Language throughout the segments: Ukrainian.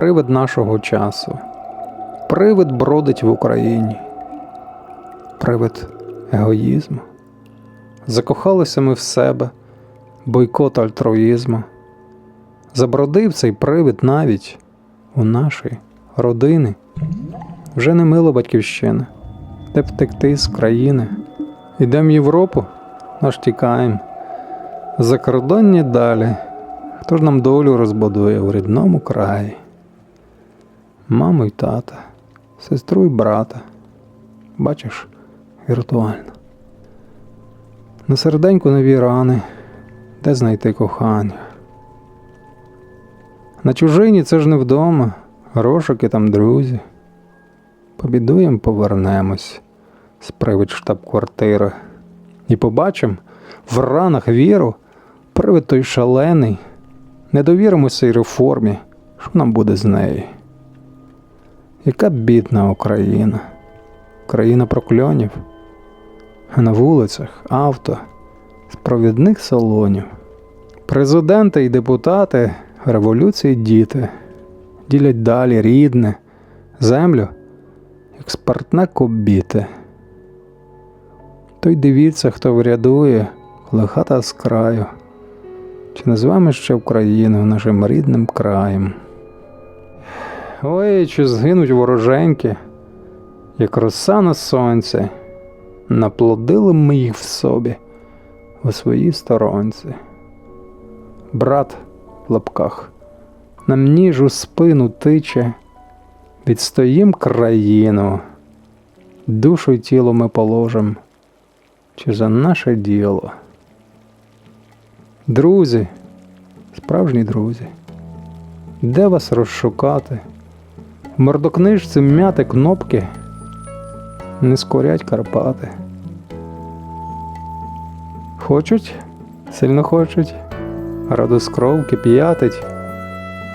Привид нашого часу. Привид бродить в Україні. Привид егоїзму. Закохалися ми в себе, бойкот альтруїзму. Забродив цей привид навіть у нашої родини. Вже не мило батьківщина, де втекти з країни. Ідем в Європу, аж тікаєм. Закордонні далі. Хто ж нам долю розбудує в рідному краї? Маму й тата, сестру й брата. Бачиш, віртуально. На серденьку нові рани, де знайти кохання. На чужині це ж не вдома, грошики там друзі. Побідуєм повернемось з привид штаб-квартири. І побачим в ранах віру, привид той шалений. Не довіримося цій реформі, що нам буде з неї. Яка бідна Україна, країна прокльонів, а на вулицях авто з провідних салонів. Президенти і депутати революції діти ділять далі рідне, землю, як спиртне кобіти. То й дивіться, хто врядує, коли хата з краю. Чи називаємо ще Україну нашим рідним краєм? Ой, чи згинуть вороженьки, як роса на сонці, наплодили ми їх в собі у своїй сторонці. Брат в лапках нам ніж у спину тиче, відстоїм країну, душу й тіло ми положим, чи за наше діло. Друзі, справжні друзі, де вас розшукати? Мордокнижці м'яти кнопки, не скорять Карпати. Хочуть, сильно хочуть, радоскров кип'ятить,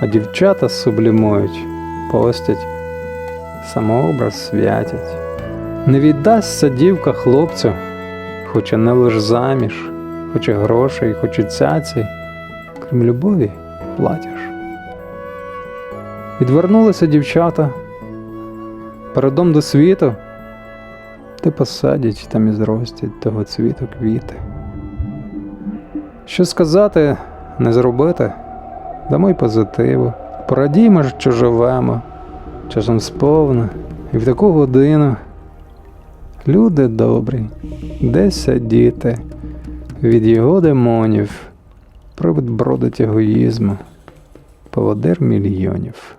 а дівчата сублімують, постять, самообраз святять. Не віддасться дівка хлопцю, хоче не лиш заміж, хоче грошей, хоче цяці, крім любові платиш. Відвернулися дівчата передом до світу, де посадять там і зростять того цвіту квіти. Що сказати, не зробити, дамо й позитиву. Порадіймо, що живемо, часом сповна, і в таку годину. Люди добрі, де сидіти, від його демонів, привид бродить егоїзму, поводир мільйонів.